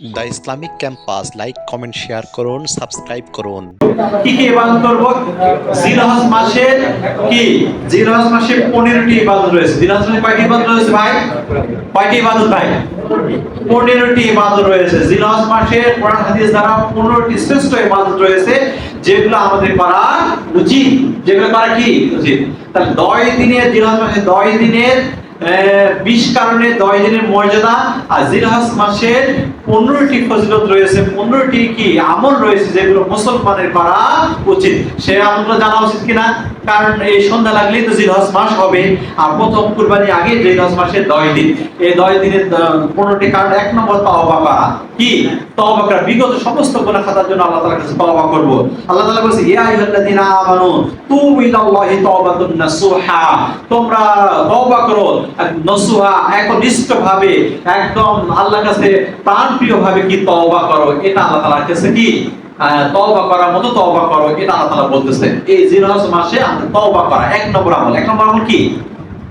The Islamic campus like comment share করুন subscribe করুন। কি কি ইবাদত করব? জিলহজ মাসে কি? জিলহজ মাসে 15টি ইবাদত রয়েছে। জিলহজ মাসে কয়টি ইবাদত রয়েছে ভাই? কয়টি ইবাদত ভাই? 15টি ইবাদত রয়েছে। জিলহজ মাসে কোরআন, হাদিস দ্বারা 15টি শ্রেষ্ঠ ইবাদত রয়েছে, যেগুলো আমাদের করা উচিত। যেগুলো করা কি উচিত? তাহলে 10 দিনের, জিলহজ মাসে 10 দিনের বিশ কারণে দশ দিনের মর্যাদা আর জিলহাজ মাসের পনেরোটি ফজিলত রয়েছে। পনেরোটি কি আমল রয়েছে যেগুলো মুসলমানের করা উচিত? সে আমলগুলো জানা উচিত কিনা? কারণ এই সন্ধ্যা লাগলেই তো জিলহজ মাস হবে। আর প্রথম কুরবানি আগে জিলহজ মাসের দশ দিন। এই দশ দিনের পনেরোটি কারণ, এক নম্বর তওবা করা। কি? তওবা বিগত সমস্ত গুনাহ খাতার জন্য আল্লাহ তাআলার কাছে তওবা করব। আল্লাহ ইয়া আমানু তোমরা করো নসুহা একদম কাছে কি তওবা করো, এটা আল্লাহ তাআলার কাছে কি? তওবা করার মতো তওবা করো এটা আল্লাহ তাআলা বলতেছেন এই জিলহজ মাসে আমরা তওবা করা, এক নম্বর আমল। এক নম্বর আমল কি?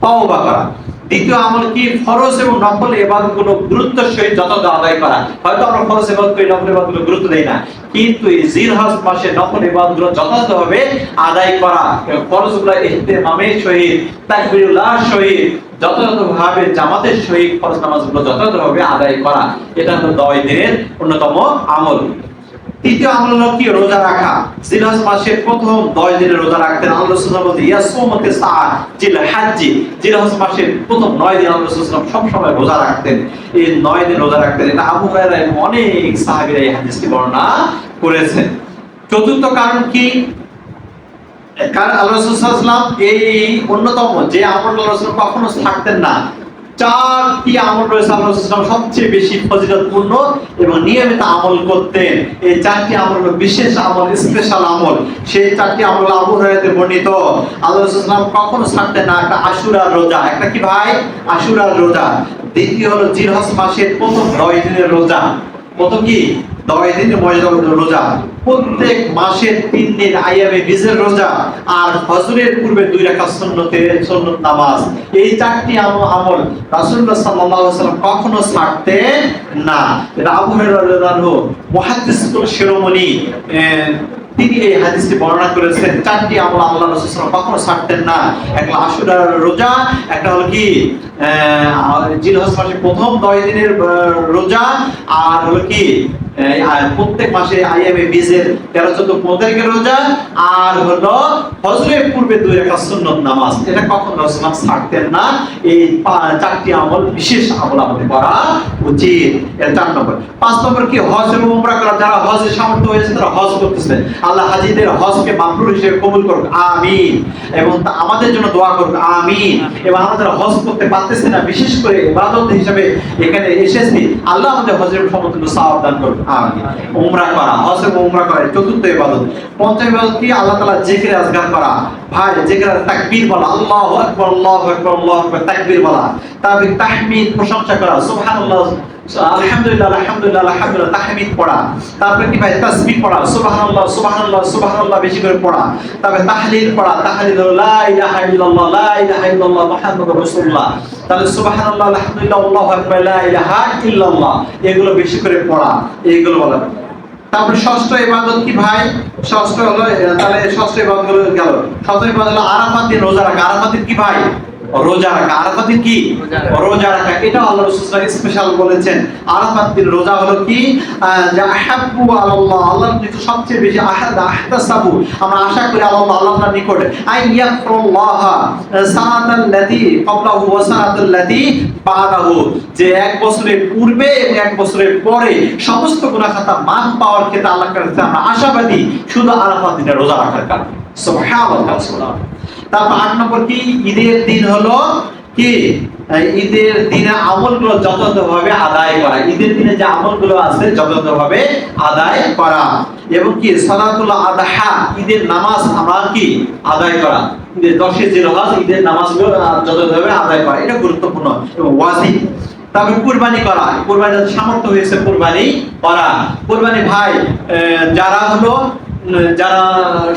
তওবা করা। দ্বিতীয় আমল কি? ফরজ এবং নফলগুলো গুরুত্ব সহিত যথাযথ আদায় করা। হয়তো আমরা ফরজ করি নফল গুরুত্ব দেই না। কিন্তু এই জিলহজ মাসে নফল যথাযথভাবে আদায় করা সহিত তাকবীরুল্লাহ সহিত যথাযথভাবে জামাতের সহিত ফরজ নামাজগুলো যথাযথভাবে আদায় করা, এটা হলো দশ দিনের অন্যতম আমল। তৃতীয় আমল হলো কি? রোজা রাখা। মাসের প্রথম 10 দিনে রোজা রাখতেন আল্লাহ রাসূল বলতে জিল জিলহজ মাসের প্রথম 9 দিন আল্লাহ রাসূল সব সময় রোজা রাখতেন। এই 9 দিন রোজা রাখতেন এটা আবু হুরায়রা এবং অনেক সাহাবীরা এই হাদিসটি বর্ণনা করেছেন। চতুর্থ কারণ কি? কারণ আল্লাহ ওয়াসাল্লাম এই অন্যতম যে আমল আল্লাহ কখনো থাকতেন না। চারটি আমল রয়েছে? আল্লাহ রাসূল সবচেয়ে বেশি ফজিলতপূর্ণ এবং নিয়মিত আমল করতেন এই চারটি আমল বিশেষ আমল স্পেশাল আমল। সেই চারটি আমল আবু হরাইতে বর্ণিত। আল্লাহ কখনো ছাড়তেন না একটা আশুরার রোজা। একটা কি ভাই? আশুরার রোজা। দ্বিতীয় হলো জিলহজ মাসের প্রথম নয় দিনের রোজা। প্রথম কি? দশ দিনের মর্যাদা রোজা। প্রত্যেক মাসের তিন দিন আইয়ামে বীজের রোজা আর পূর্বে দুই রাকাত সুন্নতে সুন্নত নামাজ। এই চারটি আমল সাল্লাল্লাহু আলাইহি ওয়াসাল্লাম কখনো ছাড়তেন না। শিরোমণি তিনি এই হাদিসটি বর্ণনা করেছেন। চারটি আমল আল্লাহ রাসূল কখনো ছাড়তেন না। একটা আশুরার রোজা, একটা হলো কি জিলহজ মাসের প্রথম 10 দিনের রোজা, আর হলো কি প্রত্যেক মাসে আইএমএ বিজের তেরো, চোদ্দ, পনেরো তারিখে রোজা, আর হলো হজরের পূর্বে দুই রাকাত সুন্নত নামাজ। এটা কখন রাসূলুল্লাহ ছাড়তেন না। এই চারটি আমল, বিশেষ আমল আমাদের করা উচিত এর চার নম্বর। পাঁচ নম্বর কি, হজ এবং উমরা করা, যারা সামর্থ্য হয়েছে, তারা হজ আল্লাহ হাজিদের হজকে মাবরুর হিসেবে কবুল করুক, আমিন। এবং আমাদের জন্য দোয়া করুক, আমিন। এবং হজ করতে পারতেছে না, বিশেষ করে ইবাদত হিসেবে এখানে এসেছি, আল্লাহ আমাদের হজের সওয়াব দান করুক, আমিন। উমরা করা, হজ এবং উমরা করা চতুর্থ ইবাদত। পঞ্চম ইবাদত কি, আল্লাহ জিকির আজগার করা। ভাই জিকির তাকবীর বলা, আল্লাহু আকবার আল্লাহু আকবার আল্লাহু আকবার, তাকবীর বলা। তারপরে তাহমিদ প্রশংসা করা, সুবহানাল্লাহ, আলহামদুলিল্লাহ আলহামদুলিল্লাহ আলহামদুলিল্লাহ, তাহমিদ পড়া। তারপরে কি ভাই, তাসবিহ পড়া, সুবহানাল্লাহ সুবহানাল্লাহ সুবহানাল্লাহ, বেশি করে পড়া। তারপরে তাহলিল পড়া, তাহলিল লা ইলাহা ইল্লাল্লাহ, লা ইলাহা ইল্লাল্লাহ, মুহাম্মাদুর রাসূলুল্লাহ। তাহলে সুবহানাল্লাহ, আলহামদুলিল্লাহ, আল্লাহু আকবার, লা ইলাহা ইল্লাল্লাহ, এগুলো বেশি করে পড়া এইগুলো বলা তারপরে ষষ্ঠ ইবাদত কি ভাই? ষষ্ঠ হলো, তাহলে ষষ্ঠ ইবাদত গেল। ষষ্ঠ ইবাদত হলো আরাফাত দিন রোজা রাখা। আরাফাতের কি ভাই? রোজা রাখা। আরাফাত দিন কি? রোজা রাখা। এটা আল্লাহ রাসূল স্পেশাল বলেছেন। আরাফাত দিন রোজা হলো কি? আহাব্বু আলাল্লাহ আল্লাহর নিকট সবচেয়ে বেশি আহাদ আহতাসাবু। আমরা আশা করি আল্লাহ আল্লাহর নিকট আই ইয়াকফুরুল্লাহ সানাতাল লাতী ক্বাবলাহু ওয়া সানাতাল লাতী বাদাহু। যে এক বছরের পূর্বে এবং এক বছরের পরে সমস্ত গুনাহ খাতা মাফ পাওয়ার ক্ষেত্রে আল্লাহর কাছে আমরা আশাবাদী শুধু আরাফাত দিনে রোজা রাখার কারণে। সুবহানাল্লাহ সুবহানাল্লাহ। তারপর আট নম্বর কি? ঈদের দিন হলো কি? ঈদের দিনে যথাযথভাবে আদায় করা। ঈদের দিনে যে আছে যথাযথভাবে আদায় করা। এবং কি? আদাহা ঈদের নামাজ আমরা কি? আদায় করা। ঈদের দশে জিরোহাজ ঈদের নামাজগুলো আহ, যথাযথভাবে আদায় করা। এটা গুরুত্বপূর্ণ এবং ওয়াজিব। কুরবানি করা। কুরবানি সামর্থ্য হয়েছে কুরবানি করা। কুরবানি ভাই যারা হলো যারা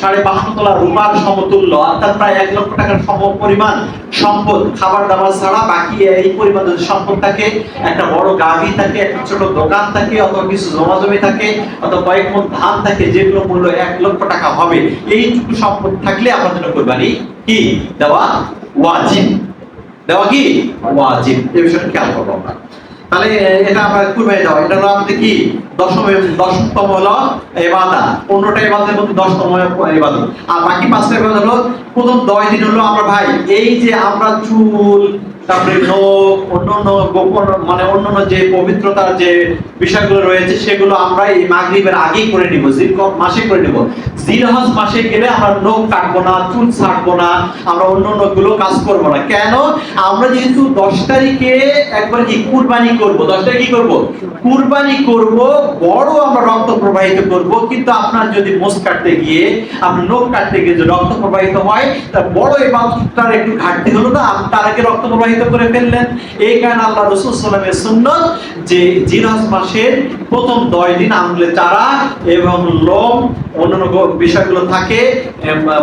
সাড়ে তলা সমতুল্য, অর্থাৎ প্রায় এক লক্ষ টাকার সম পরিমাণ সম্পদ, খাবার দাবার ছাড়া বাকি এই পরিমাণ সম্পদ থাকে। একটা বড় থাকে, একটা ছোট দোকান থাকে, অথবা কিছু জমা জমি থাকে, অথবা কয়েক মন ধান থাকে, যেগুলো মূল্য এক লক্ষ টাকা হবে। এইটুকু সম্পদ থাকলে আপনার জন্য কোরবানি কি? দেওয়া ওয়াজিব। দেওয়া কি? ওয়াজিব। এই বিষয়টা খেয়াল করব আমরা। তাহলে এটা আমরা কুরবানি দেওয়া এটা হলো আমাদের কি? দশম দশতম হলো এবাদা পনেরোটা এবাদের মধ্যে দশতম এবাদা আর বাকি পাঁচটা এবাদত হলো প্রথম দশ দিন হলো আমরা ভাই, এই যে আমরা চুল তারপরে অন্যান্য গোপন মানে অন্যান্য যে পবিত্রতার যে বিষয়গুলো রয়েছে, সেগুলো আমরা এই মাগরিবের আগেই করে নিব জিলকব মাসে করে নিব। জিলহজ মাসে গেলে আমরা নখ কাটবো না, চুল ছাড়বো না, আমরা অন্যান্যগুলো কাজ করব না। কেন? আমরা যেহেতু দশ তারিখে একবার কি কুরবানি করব দশ তারিখ কি করব? কুরবানি করব, বড় আমরা রক্ত প্রবাহিত করব, কিন্তু আপনার যদি মোষ কাটতে গিয়ে আপনার নখ কাটতে গিয়ে যদি রক্ত প্রবাহিত হয়, তা বড় এবং তার একটু ঘাটতি হলো না, তার আগে রক্ত প্রবাহিত করে ফেললেন। এই কারণে আল্লাহ রসুল সাল্লামের সুন্নত যে জিরাজ মাসের প্রথম দশ দিন আঙুলে চারা এবং লোম অন্যান্য বিষয়গুলো থাকে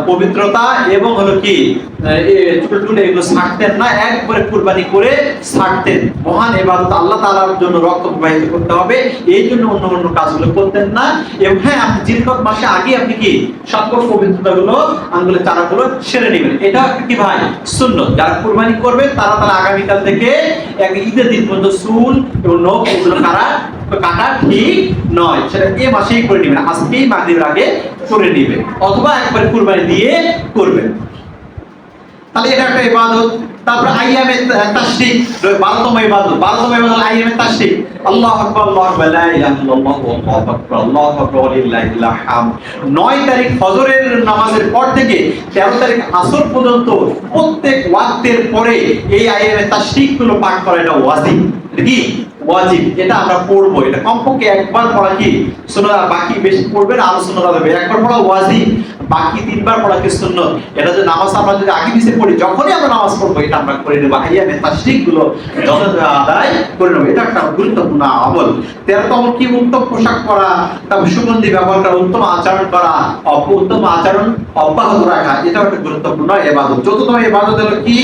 পবিত্রতা এবং হলো কি এ, চুল টুল এগুলো ছাড়তেন না একবারে কুরবানি করে ছাড়তেন। মহান আল্লাহ তাআলার জন্য রক্ত প্রবাহিত করতে হবে এই জন্য অন্য অন্য কাজগুলো করতেন না। এবং হ্যাঁ আপনি জিলকত মাসে আগে আপনি কি সকল পবিত্রতাগুলো আঙ্গুলের চারাগুলো সেরে নেবেন। এটা কি ভাই? সুন্নত। যারা কুরবানি করবে তারা আগামীকাল থেকে এক ঈদের দিন পর্যন্ত চুল এবং নখ এগুলো কারা কাটা ঠিক নয়। সেটা এ মাসেই করে নেবেন। আজকেই মাগরিবের আগে করে নেবেন। অথবা একবার কুরবানি দিয়ে করবেন। তাহলে এটা একটা ইবাদত। তারপর আইয়ামে তাশরিক বারোতম ইবাদত বারোতম ইবাদত আইয়ামে তাশরিক আল্লাহু আকবার আল্লাহু আকবার, লা ইলাহা ইল্লাল্লাহ, আল্লাহু আকবার আল্লাহু আকবার ওয়ালিল্লাহিল হাম 9 তারিখ ফজরের নামাজের পর থেকে 13 তারিখ আসর পর্যন্ত প্রত্যেক ওয়াক্তের পরে এই আইয়ামে তাশরিকগুলো পাঠ করা এটা ওয়াজিব কি? ওয়াজিব, এটা আমরা পড়ব। এটা কমপক্ষে একবার পড়া কি? বাকি বেশি হবে। একবার পড়া ওয়াজিব, বাকি তিনবার পড়া কি এটা যে নামাজ আমরা যদি আগে পড়ি, যখনই আমরা নামাজ পড়ব, এটা আমরা করে নেব। গুলো আদায় করে নেব। এটা একটা গুরুত্বপূর্ণ আমল। তেরোতম কি? উত্তম পোশাক পরা তারপর সুগন্ধি ব্যবহার করা, উত্তম আচরণ করা উত্তম আচরণ অব্যাহত রাখা, এটাও একটা গুরুত্বপূর্ণ এবাদত। চতুর্থম এবাদত হলো কি?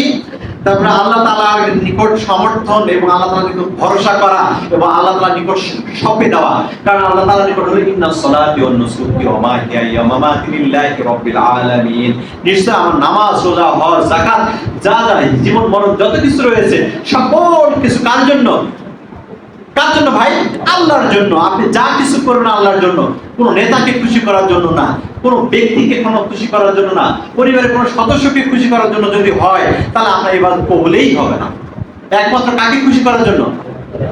তারপরে আল্লাহ তালার নিকট সমর্থন এবং আল্লাহ তালা নিকট ভরসা করা এবং আল্লাহ তালা নিকট সপে দেওয়া। কারণ আল্লাহ তালার নিকট হলো ইন্না সলাতি অন্য নুসুকি ওয়া মাহিয়ায়া ওয়া মামাতি আলামিন। নিশ্চয় আমার নামাজ, রোজা, হজ, যাকাত, যা যা জীবন মরণ যত কিছু রয়েছে, সকল কিছু কার জন্য? কার জন্য ভাই? আল্লাহর জন্য, আপনি যা কিছু করবেন আল্লাহর জন্য, কোনো নেতাকে খুশি করার জন্য না, কোনো ব্যক্তিকে কোনো খুশি করার জন্য না, পরিবারের কোনো সদস্যকে খুশি করার জন্য যদি হয়, তাহলে আপনার এবার কবলেই হবে না। একমাত্র কাকে খুশি করার জন্য?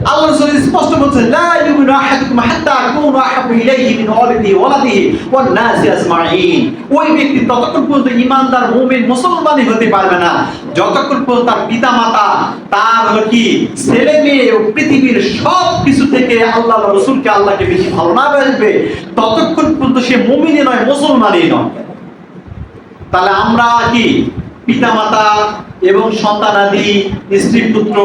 আল্লাহ রাসূল স্পষ্ট বলছেন লা ইউমিনু আহাদুকুম হাত্তা আকুনু আহাব্বু ইলাইহি মিন ওয়ালিদিহি ওয়ালাদিহি ওয়ান নাসি আজমাইন ওই ব্যক্তি ততক্ষণ পর্যন্ত ঈমানদার মুমিন, মুসলমানই হতে পারবে না। যতক্ষণ পর্যন্ত তার পিতামাতা, তার হলো কি, ছেলে মেয়ে ও পৃথিবীর সব কিছু থেকে আল্লাহ রসুলকে আল্লাহকে বেশি ভালো না বাসবে ততক্ষণ পর্যন্ত সে মুমিনই নয়, মুসলমানই নয়। তাহলে আমরা কি পিতামাতা এবং সন্তান আদি স্ত্রী পুত্র,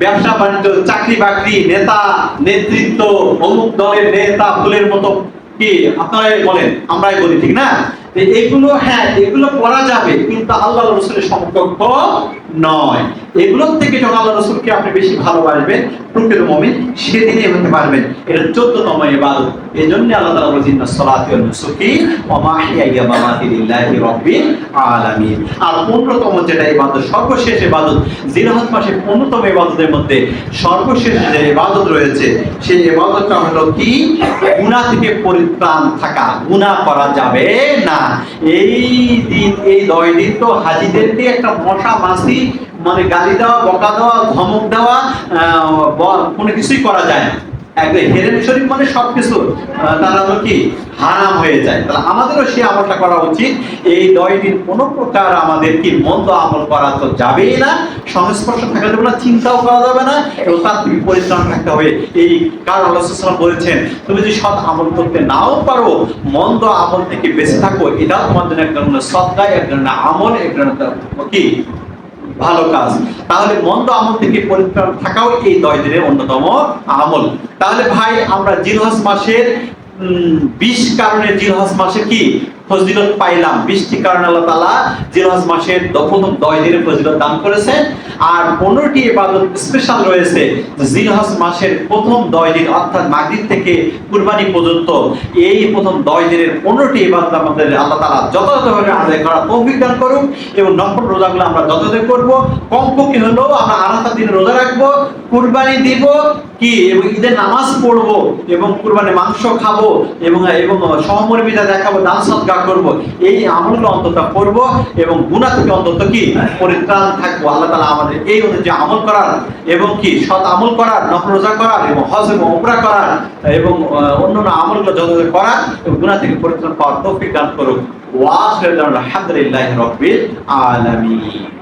ব্যবসা বাণিজ্য, চাকরি বাকরি, নেতা, নেতৃত্ব, অমুক দলের নেতা, ফুলের মতো কি? আপনারাই বলেন, আমরাই বলি, ঠিক না? এগুলো হ্যাঁ এগুলো করা যাবে, কিন্তু আল্লাহ রসুলের সমকক্ষ নয়। এগুলোর থেকে যখন আল্লাহ রসুলকে আপনি বেশি ভালোবাসবেন, প্রকৃত মমিন সেদিনই হতে পারবেন। এটা চোদ্দতম ইবাদত। এই জন্য আল্লাহ ইন্নাস সালাতি লিল্লাহি আলামিন। আর 15তম যেটা সর্বশেষ ইবাদত, জিলহজ মাসের 15তম ইবাদতের মধ্যে সর্বশেষ যে রয়েছে, সেই ইবাদতটা হলো কি? গুনাহ থেকে পরিত্রাণ থাকা। গুনাহ করা যাবে না। এই দিন, এই দশ দিন তো হাজিদেরকে একটা মশা, মাছি মানে গালি দেওয়া বকা দেওয়া ধমক দেওয়া কোনো কিছুই করা যায় না। একদম হেরেন শরীফ মানে সবকিছু আহ, তারা কি? হারাম হয়ে যায়। তাহলে আমাদেরও সেই আমলটা করা উচিত। এই দশ দিন কোনো প্রকার আমাদের কি মন্দ আমল করা তো যাবেই না। সংস্পর্শ থাকা যাবে না চিন্তাও করা যাবে না। এবং তার থেকে পরিত্রাণ থাকতে হবে। এই কারণ সাল্লাম বলেছেন তুমি যদি সৎ আমল করতে নাও পারো মন্দ আমল থেকে বেঁচে থাকো। এটাও তোমার জন্য এক ধরনের সৎকায় এক ধরনের আমল এক ধরনের কি? ভালো কাজ। তাহলে মন্দ আমল থেকে পরিত্রাণ থাকাও এই দশ দিনের অন্যতম আমল। তাহলে ভাই, আমরা জিলহাস মাসের বিশ কারণে জিলহজ মাসে কি? ফজিলত পাইলাম। বিশটি কারণে আল্লাহ তালা জিলহজ মাসের প্রথম দশ দিনের ফজিলত দান করেছেন। আর পনেরোটি ইবাদত স্পেশাল রয়েছে জিলহজ মাসের প্রথম দশ দিন, অর্থাৎ মাগরিব থেকে কুরবানি পর্যন্ত এই প্রথম দশ দিনের পনেরোটি ইবাদত আমাদের আল্লাহ তালা যথাযথভাবে আমাদের করা তৌফিক দান করুক এবং নফল রোজাগুলো আমরা যথাযথ করব। কমপক্ষে হলেও আমরা আরাফার দিনে রোজা রাখব, কুরবানি দিব, কি এবং ঈদের নামাজ পড়ব এবং কুরবানি মাংস খাব এবং এবং সহমর্মিতা দেখাবো, দান সৎকার করব। এই আমলগুলো অন্তত করব এবং গুণা থেকে অন্তত কি? পরিত্রাণ থাকব। আল্লাহ তালা আমাদের এই অনুযায়ী আমল করার এবং কি সৎ আমল করার নকরোজা রোজা করার এবং হজ এবং ওমরা করার এবং অন্যান্য আমলগুলো যথাযথ করার এবং গুণা থেকে পরিত্রাণ পাওয়ার তৌফিক দান করুক। ওয়াস আলহামদুলিল্লাহ রব্বিল আলামিন।